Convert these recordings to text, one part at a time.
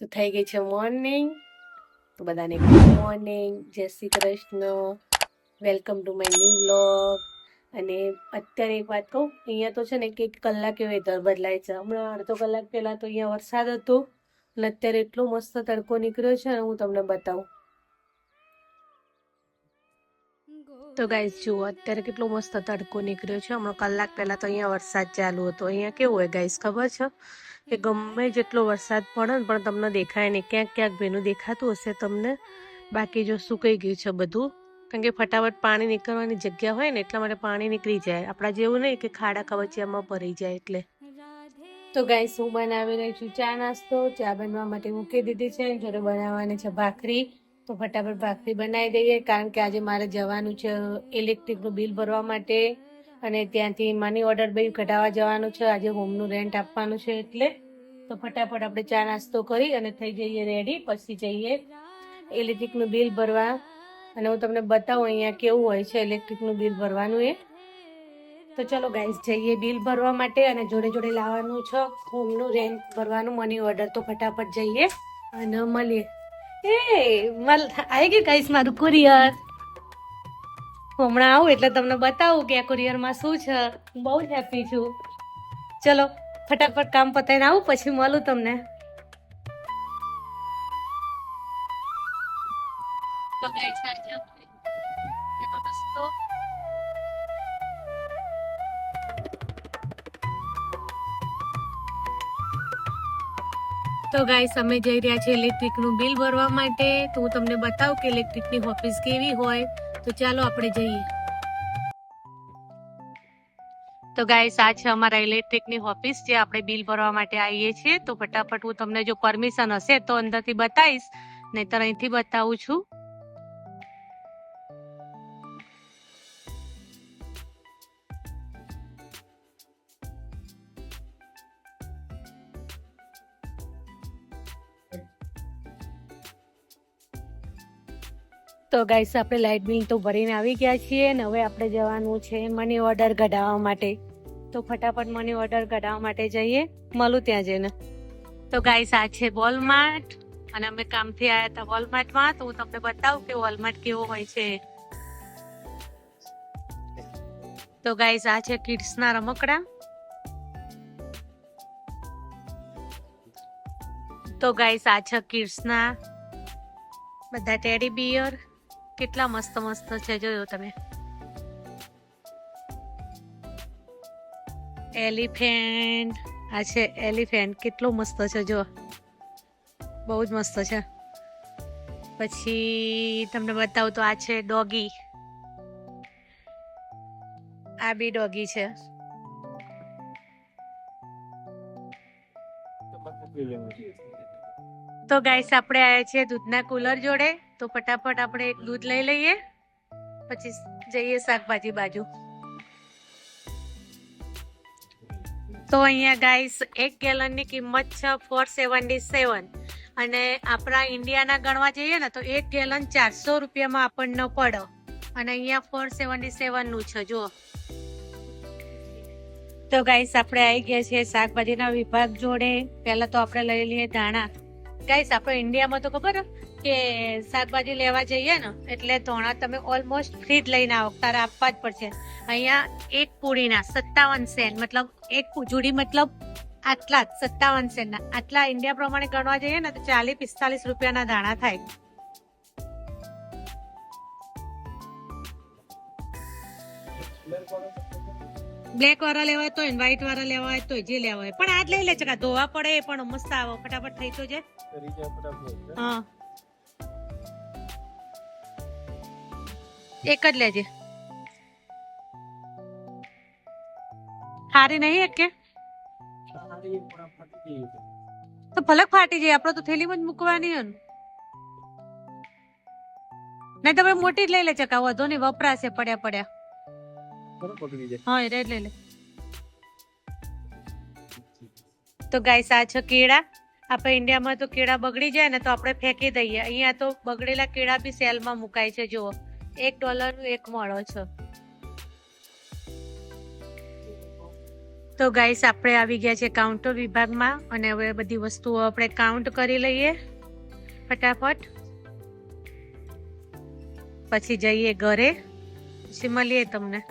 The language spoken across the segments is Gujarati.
તો થઈ ગઈ છે મોર્નિંગ. તો બધાને ગુડ મોર્નિંગ. જય Shri Krishna. Welcome to my new vlog. અને અત્યારે એક વાત કહું, અહીંયા તો છે ને એક કલાકે વેધર બદલાય છે. હમણાં અડધો કલાક પહેલાં તો અહીંયા વરસાદ હતો અને અત્યારે એટલો મસ્ત તડકો નીકળ્યો છે અને હું તમને બતાવું. તો ગાઈઝ જુઓ, અત્યારે કેટલો મસ્ત તડકો નીકળ્યો છે. હમણાં કલાક પહેલાં તો અહીંયા વરસાદ ચાલુ હતો. અહીંયા કેવું હોય ગાઈઝ ખબર છે? કે ગમે જેટલો વરસાદ પડે ને પણ તમને દેખાય નહીં. ક્યાંક ક્યાંક ભીનું દેખાતું હશે તમને. બાકી જો સુકાઈ ગયું છે બધું? કારણ કે ફટાફટ પાણી નીકળવાની જગ્યા હોય ને એટલા માટે પાણી નીકળી જાય. આપણા જેવું નહીં કે ખાડા કવચિયામાં ભરાઈ જાય એટલે. તો ગાઈસ, હું બનાવી રહી છું ચા નાસ્તો. ચા બનવા માટે મૂકી દીધી છે. જોડે બનાવવાની છે ભાખરી. તો ફટાફટ ભાખરી બનાવી દઈએ. કારણ કે આજે મારે જવાનું છે ઇલેક્ટ્રિકનું બિલ ભરવા માટે. અને ત્યાંથી મની ઓર્ડર બી કઢાવવા જવાનું છે. આજે હોમનું રેન્ટ આપવાનું છે એટલે. તો ફટાફટ આપણે ચા નાસ્તો કરી અને થઈ જઈએ રેડી પછી જઈએ ઇલેક્ટ્રિકનું બિલ ભરવા. અને હું તમને બતાવું અહીંયા કેવું હોય છે ઇલેક્ટ્રિકનું બિલ ભરવાનું એ. તો ચલો ગાઈસ જઈએ બિલ ભરવા માટે અને જોડે જોડે લાવવાનું છે હોમનું રેન્ટ ભરવાનું મની ઓર્ડર તો ફટાફટ જઈએ અને મળીએ. એ, મલ આવી ગયું ગાઈસ મારું કુરિયર હમણાં આવું એટલે તમને બતાવું કે આ કુરિયરમાં શું છે. બહુ જ હેપી છું. ચલો ફટાફટ કામ પતાવીને આવું પછી મળું તમને. તો ગાઈસ અમે જઈ રહ્યા છીએ ઇલેક્ટ્રિકનું બિલ ભરવા માટે. તો હું તમને બતાવું કે ઇલેક્ટ્રિકની ઓફિસ કેવી હોય. તો ચાલો આપણે જઈએ. તો ગાઈસ આ છે અમારા ઇલેક્ટ્રિકની ઓફિસ જે આપણે બિલ ભરવા માટે આવીએ છીએ. તો ફટાફટ હું તમને જો પરમિશન હશે તો અંદરથી બતાવીશ. નહીતર અહીંથી બતાવું છું. તો ગાઈસ આપણે લાઇટ બિલ તો ભરીને આવી ગયા છીએ ને હવે આપણે જવાનું છે મની ઓર્ડર કઢાવવા માટે. તો ફટાફટ મની ઓર્ડર કઢાવવા માટે જઈએ. મળું ત્યાં જઈને. તો ગાઈસ આ છે વોલમાર્ટ અને અમે કામથી આવ્યા હતા વોલમાર્ટમાં તો હું તમને બતાવું કે વોલમાર્ટ કેવો હોય છે. તો ગાઈસ આ છે કિડ્સના રમકડા. તો ગાઈસ આ છે કિડ્સના. બધા ટેડી બિયર કેટલા મસ્ત મસ્ત છે જોયો તમે. એલિફેન્ટ આ છે એલિફેન્ટ કેટલો મસ્ત છે જો. બહુ જ મસ્ત છે. પછી તમને બતાવું તો આ છે ડોગી આ બી ડોગી છે. તો ગાઈસ આપણે આવ્યા છીએ દૂધના કુલર જોડે. તો ફટાફટ આપણે એક દૂધ લઈ લઈએ. પછી જઈએ શાકભાજી બાજુ. તો અહીંયા ગાઈસ એક ગેલનની કિંમત છે ફોર સેવન્ટી સેવન અને આપણા ઇન્ડિયાના ગણવા જઈએ ને, તો એક ગેલન ચારસો રૂપિયામાં આપણને પડે. અને અહીંયા ફોર સેવન્ટી સેવનનું છે, જુઓ. તો ગાઈસ આપણે આવી ગયા છીએ શાકભાજીના વિભાગ જોડે. પહેલાં તો આપણે લઈ લઈએ ધાણા. ગાઈસ આપણે ઇન્ડિયામાં તો ખબર કે શાકભાજી લેવા જઈએ ને, એટલે ધોણા તમે ઓલમોસ્ટ ફ્રી જ લઈને આવો, તારે આપવા જ પડશે. અહીંયા એક પૂરીના સત્તાવન સેન્ટ મતલબ એક જુડી મતલબ આટલા જ, સત્તાવન સેન્ટના આટલા ઇન્ડિયા પ્રમાણે ગણવા જઈએ ને, તો ચાલીસ પિસ્તાલીસ રૂપિયાના ધાણા થાય. બ્લેક વાળા લેવા હોય તો વ્હાઈટ વાળા હોય તો જે લેવા હોય. પણ આ જ લઈ લે ચકા ધોવા પડે પણ મસ્ત આવો, ફટાફટ થઈ તો જાય હા. એક જ લેજે. હારી નહીં એક કે? તો ફલક ફાટી જાય આપડે તો થેલીમાં જ મૂકવાની હોય ને. નહીં તમે મોટી જ લઈ લે ચકા વધુ નહીં, વપરાશે, પડ્યા પડ્યા. તો ગાઈસ આ છે કેળા. આપણે ઇન્ડિયામાં તો કેળા બગડી જાય ને તો આપણે ફેંકી દઈએ. અહીંયા તો બગડેલા કેળા બી સેલમાં મુકાય છે, જુઓ. એક ડોલરનું એક મળો છે. તો ગાઈસ આપણે આવી ગયા છે કાઉન્ટર વિભાગમાં અને હવે બધી વસ્તુઓ આપણે કાઉન્ટ કરી લઈએ. ફટાફટ. પછી જઈએ ઘરે. પછી મળીએ તમને.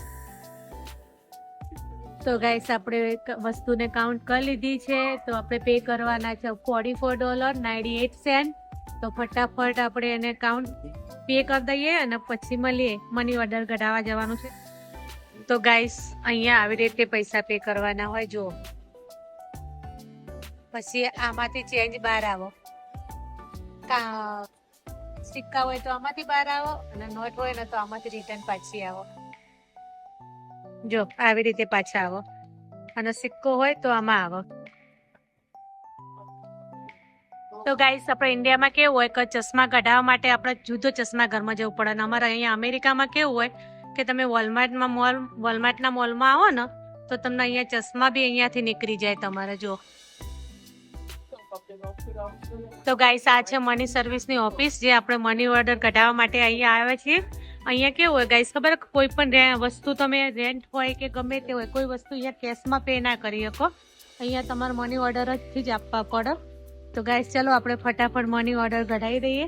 તો ગાઈસ આપણે વસ્તુને કાઉન્ટ કરી લીધી છે. તો આપણે પે કરવાના છે forty four dollar ninety eight cent તો ફટાફટ આપણે એને કાઉન્ટ પે કરી દઈએ અને પછી મળીએ. મની ઓર્ડર કઢાવવા જવાનું છે. તો ગાઈસ અહીંયા આવી રીતે પૈસા પે કરવાના હોય જો પછી આમાંથી ચેન્જ બહાર આવો. સિક્કા હોય તો આમાંથી બહાર આવો અને નોટ હોય ને તો આમાંથી રિટર્ન પાછી આવો. જો, આવી રીતે પાછા આવો. અને સિક્કો હોય તો આમાં આવો. તો ગાઈસ આપણે ઇન્ડિયામાં કેવું હોય કે ચશ્મા કઢાવવા માટે આપણે જુદો ચશ્મા ઘરમાં જવું પડે અને અમારે અહીંયા અમેરિકામાં કેવું હોય કે તમે વોલમાર્ટમાં મોલ વોલમાર્ટના મોલમાં આવો ને, તો તમને અહીંયા ચશ્મા બી અહીંયાથી નીકળી જાય તમારે જો તો ગાઈસ આ છે મની સર્વિસની ઓફિસ જે આપણે મની ઓર્ડર કઢાવવા માટે અહીંયા આવે છીએ. અહીંયા કેવું હોય ગાઈસ ખબર કોઈ પણ વસ્તુ તમે રેન્ટ હોય કે ગમે તે હોય, કોઈ વસ્તુ અહીંયા કેશમાં પે ના કરી શકો. અહીંયા તમારે મની ઓર્ડર જ આપવા પડે. તો ગાઈસ ચલો આપણે ફટાફટ મની ઓર્ડર કઢાવી દઈએ.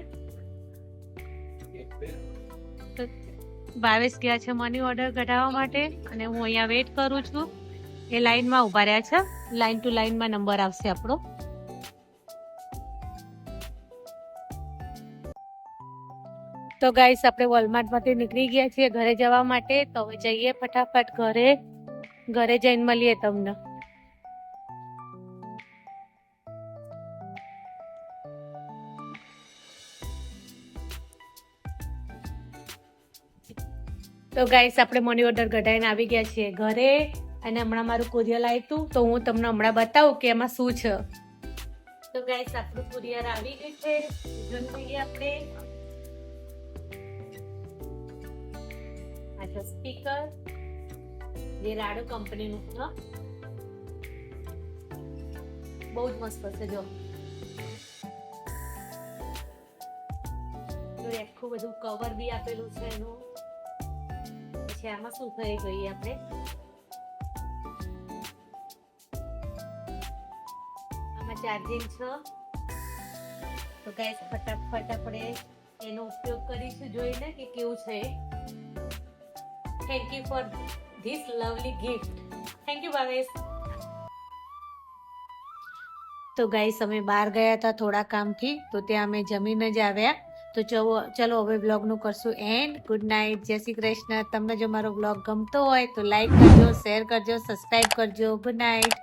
ભાવેશ ગયા છે મની ઓર્ડર કઢાવવા માટે અને હું અહીંયા વેઇટ કરું છું. એ લાઈનમાં ઊભા રહ્યા છે. લાઈન ટુ લાઈનમાં નંબર આવશે આપણો. તો ગાઈસ આપણે વોલમાર્ટમાંથી નીકળી ગયા છીએ ઘરે જવા માટે. તો હવે જઈએ ફટાફટ ઘરે. ઘરે જઈને મળીએ તમને. તો ગાઈસ આપણે મની ઓર્ડર કઢાઈને આવી ગયા છીએ ઘરે. અને હમણાં મારું કુરિયર આવ્યું તો હું તમને હમણાં બતાવું કે એમાં શું છે. તો ગાઈસ આપણું કુરિયર આવી ગયું છે. આપણે. આ a speaker. જે રાડો કંપનીનું છે બહુ જ મસ્ત છે જો. આખું બધું કવર બી આપેલું છે એનું. પછી આમાં શું થઈ ગઈ આપણે? આમાં ચાર્જિંગ છે. તો ગાઈસ ફટાફટ આપણે એનો ઉપયોગ કરીશું જોઈને કે કેવું છે thank you for this lovely gift thank you Bhavesh તો ગાઈસ અમે બહાર ગયા હતા થોડા કામથી, તો ત્યાં અમે જમીને જ આવ્યા. તો ચલો ચલો હવે બ્લોગનું કરશું એન્ડ ગુડ નાઇટ જય શ્રી કૃષ્ણ. તમને જો મારો બ્લોગ ગમતો હોય તો લાઈક કરજો શેર કરજો સબસ્ક્રાઈબ કરજો. Good night